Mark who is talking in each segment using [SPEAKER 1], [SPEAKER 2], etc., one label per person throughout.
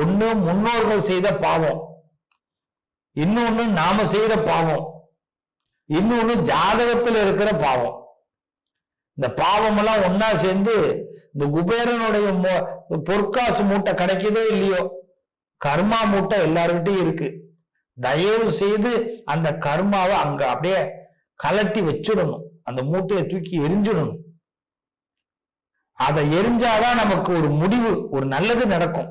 [SPEAKER 1] ஒண்ணு முன்னோர்கள் செய்த பாவம். இன்னொன்னு நாம செய்த பாவம். இன்னொன்னு ஜாதகத்துல இருக்கிற பாவம். இந்த பாவம் எல்லாம் ஒன்னா சேர்ந்து இந்த குபேரனுடைய பொற்காசு மூட்டை கிடைக்குதோ இல்லையோ கர்மா மூட்டை எல்லார்கிட்டயும் இருக்கு. தயவு செய்து அந்த கர்மாவை அங்க அப்படியே கலட்டி வச்சிடணும். அந்த மூட்டையை தூக்கி எரிஞ்சிடணும். அதை எரிஞ்சாதான் நமக்கு ஒரு முடிவு ஒரு நல்லது நடக்கும்.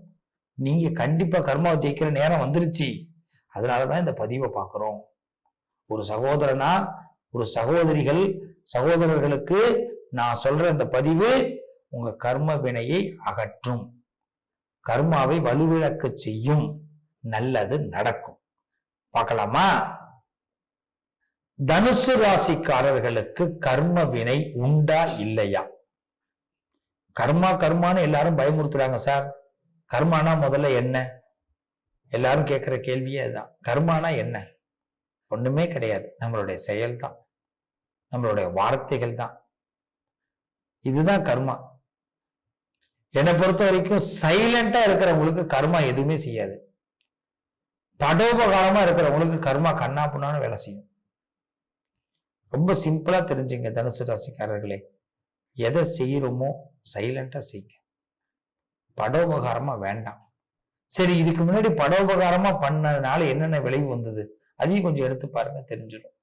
[SPEAKER 1] நீங்க கண்டிப்பா கர்மாவை ஜெயிக்கிற நேரம் வந்துருச்சு. அதனாலதான் இந்த பதிவை பார்க்கிறோம். ஒரு சகோதரனா ஒரு சகோதரிகள் சகோதரர்களுக்கு நான் சொல்ற இந்த பதிவு உங்க கர்ம வினையை அகற்றும். கர்மாவை வலுவிழக்க செய்யும். நல்லது நடக்கும். பார்க்கலாமா? தனுசு ராசிக்காரர்களுக்கு கர்ம வினை உண்டா இல்லையா? கர்மா கர்மான்னு எல்லாரும் பயமுறுத்துறாங்க சார். கர்மானா முதல்ல என்ன? எல்லாரும் கேட்குற கேள்வியே அதுதான். கர்மானா என்ன? ஒண்ணுமே கிடையாது. நம்மளுடைய செயல் தான் நம்மளுடைய வார்த்தைகள் தான். இதுதான் கர்மா. என்னை பொறுத்த வரைக்கும் சைலண்டா இருக்கிறவங்களுக்கு கர்மா எதுவுமே செய்யாது. படோபகாரமா இருக்கிறவங்களுக்கு கர்மா கண்ணா புண்ணான்னு வேலை செய்யும். ரொம்ப சிம்பிளா தெரிஞ்சுங்க தனுசு ராசிக்காரர்களே. எதை செய்யறோமோ சைலண்டா செய்யுங்க. படோபகாரமா வேண்டாம். சரி இதுக்கு முன்னாடி படோபகாரமா பண்ணதுனால என்னென்ன விளைவு வந்தது? அதையும் கொஞ்சம் எடுத்து பாருங்க தெரிஞ்சிடும்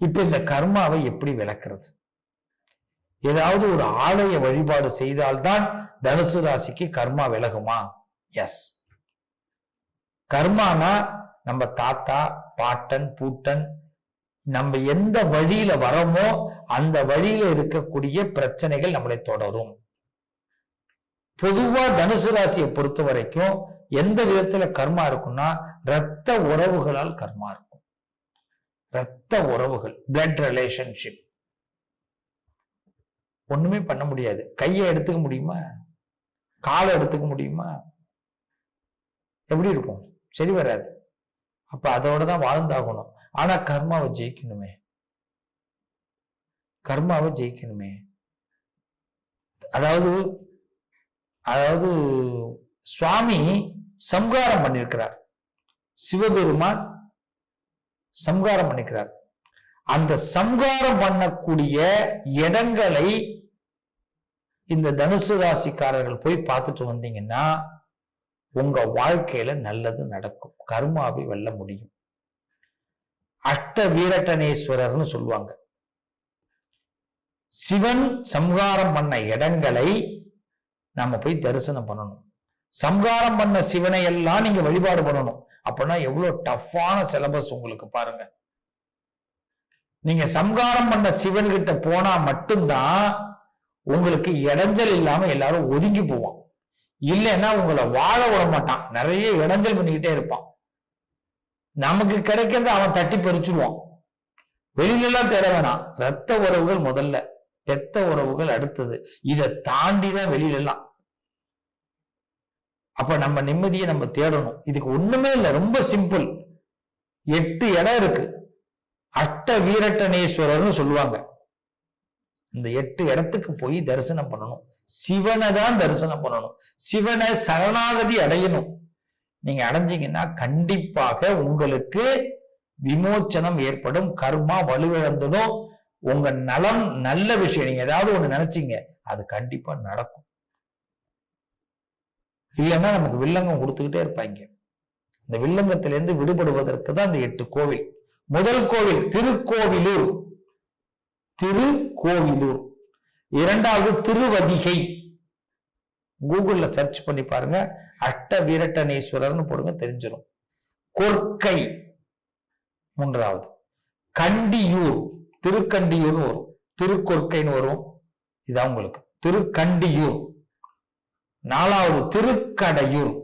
[SPEAKER 1] இப்ப இந்த கர்மாவை எப்படி விளக்குறது? ஏதாவது ஒரு ஆலய வழிபாடு செய்தால்தான் தனுசு ராசிக்கு கர்மா விலகுமா? எஸ் கர்மானா நம்ம தாத்தா பாட்டன் பூட்டன் நம்ம எந்த வழியில வரோமோ அந்த வழியில இருக்கக்கூடிய பிரச்சனைகள் நம்மளை தொடரும். பொதுவா தனுசு ராசியை பொறுத்த வரைக்கும் எந்த விதத்துல கர்மா இருக்கும்னா ரத்த உறவுகளால் கர்மா இருக்கும். ரத்த உறவுகள் பிளட் ரிலேஷன்ஷிப் ஒண்ணுமே பண்ண முடியாது. கையை எடுத்துக்க முடியுமா? காலை எடுத்துக்க முடியுமா? எப்படி இருக்கும்? சரி வராது. அப்ப அதோட தான் வாழ்ந்தாகணும். ஆனா கர்மாவை ஜெயிக்கணுமே. கர்மாவை ஜெயிக்கணுமே. அதாவது அதாவது சுவாமி சம்காரம் பண்ணியிருக்கிறார் சிவபெருமான் சம்காரம் பண்ணிக்கிறார் அந்த சம்காரம் பண்ணக்கூடிய இடங்களை இந்த தனுசு ராசிக்காரர்கள் போய் பார்த்துட்டு வந்தீங்கன்னா உங்க வாழ்க்கையில நல்லது நடக்கும். கர்மாவை வெல்ல முடியும். அஷ்ட வீரட்டனேஸ்வரர்னு சொல்லுவாங்க. சிவன் சம்ஹாரம் பண்ண இடங்களை நாம போய் தரிசனம் பண்ணணும். சம்ஹாரம் பண்ண சிவனை எல்லாம் நீங்க வழிபாடு பண்ணணும். அப்படின்னா எவ்வளவு டஃப்பான சிலபஸ் உங்களுக்கு பாருங்க. நீங்க சம்ஹாரம் பண்ண சிவன் கிட்ட போனா மட்டும்தான் உங்களுக்கு இடைஞ்சல் இல்லாம எல்லாரும் ஒதுங்கி போவான். இல்லைன்னா உங்களை வாழ விட மாட்டான். நிறைய இடைஞ்சல் பண்ணிக்கிட்டே இருப்பான். நமக்கு கிடைக்கிறத அவன் தட்டி பறிச்சுடுவான் வெளியில எல்லாம் தேட வேணாம். ரத்த உறவுகள் முதல்ல. பெத்த உறவுகள் அடுத்தது. இதை தாண்டி தான் வெளியில எல்லாம் அப்ப நம்ம நிம்மதியை நம்ம தேடணும். இதுக்கு ஒண்ணுமே இல்லை ரொம்ப சிம்பிள் எட்டு இடம் இருக்கு. அட்ட வீரட்டனேஸ்வரர்னு சொல்லுவாங்க. இந்த எட்டு இடத்துக்கு போய் தரிசனம் பண்ணணும். சிவனை தான் தரிசனம் பண்ணணும். சிவனை சரணாகதி அடையணும். நீங்க அடைஞ்சீங்கன்னா கண்டிப்பாக உங்களுக்கு விமோச்சனம் ஏற்படும். கர்மா வலுவிழந்ததும் உங்க நலம் நல்ல விஷயம். நீங்க ஏதாவது ஒண்ணு நினைச்சீங்க அது கண்டிப்பா நடக்கும். இல்லைன்னா நமக்கு வில்லங்கம் கொடுத்துக்கிட்டே இருப்பாங்க. இந்த வில்லங்கத்திலிருந்து விடுபடுவதற்கு தான் இந்த எட்டு கோவில். முதல் கோவில் திருக்கோவிலூர். திருக்கோவிலூர். இரண்டாவது திருவதிகை. கூகுள்ல சர்ச் பண்ணி பாருங்க. அட்ட வீரட்டனேஸ்வரர்னு போடுங்க தெரிஞ்சிடும் கொற்கை. மூன்றாவது. கண்டியூர். திருக்கண்டியூர்னு வரும். திருக்கொற்கைன்னு வரும். இதான் உங்களுக்கு. திருக்கண்டியூர். நாலாவது திருக்கடையூர்.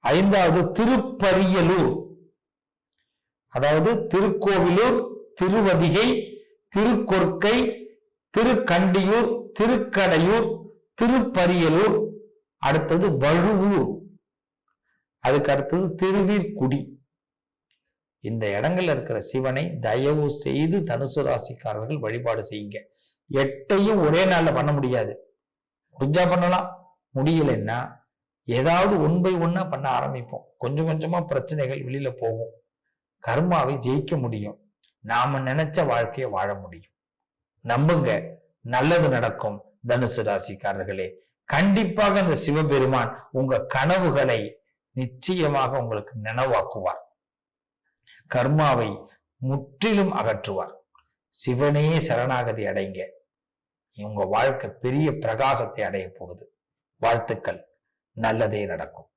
[SPEAKER 1] ஐந்தாவது திருப்பரியலூர். அதாவது திருக்கோவிலூர் திருவதிகை திருக்கொற்கை திருக்கண்டியூர் திருக்கடையூர் திருப்பரியலூர். அடுத்தது வழுவூர். அதுக்கு அடுத்தது திருவீர்குடி. இந்த இடங்கள்ல இருக்கிற சிவனை தயவு செய்து தனுசு ராசிக்காரர்கள் வழிபாடு செய்யுங்க. எட்டையும் ஒரே நாள்ல பண்ண முடியாது. முடிஞ்சா பண்ணலாம். முடியலைன்னா ஏதாவது ஒன் பை ஒன்னா பண்ண ஆரம்பிப்போம். கொஞ்சம் கொஞ்சமா பிரச்சனைகள் வெளியில போகும். கர்மாவை ஜெயிக்க முடியும். நாம நினைச்ச வாழ்க்கையை வாழ முடியும். நம்புங்க. நல்லது நடக்கும் தனுசு ராசிக்காரர்களே. கண்டிப்பாக அந்த சிவபெருமான் உங்க கனவுகளை நிச்சயமாக உங்களுக்கு நினைவாக்குவார். கர்மாவை முற்றிலும் அகற்றுவார். சிவனே சரணாகதி அடைங்க. உங்க வாழ்க்கை பெரிய பிரகாசத்தை அடைய போகுது. வாழ்த்துக்கள். நல்லதே நடக்கும்.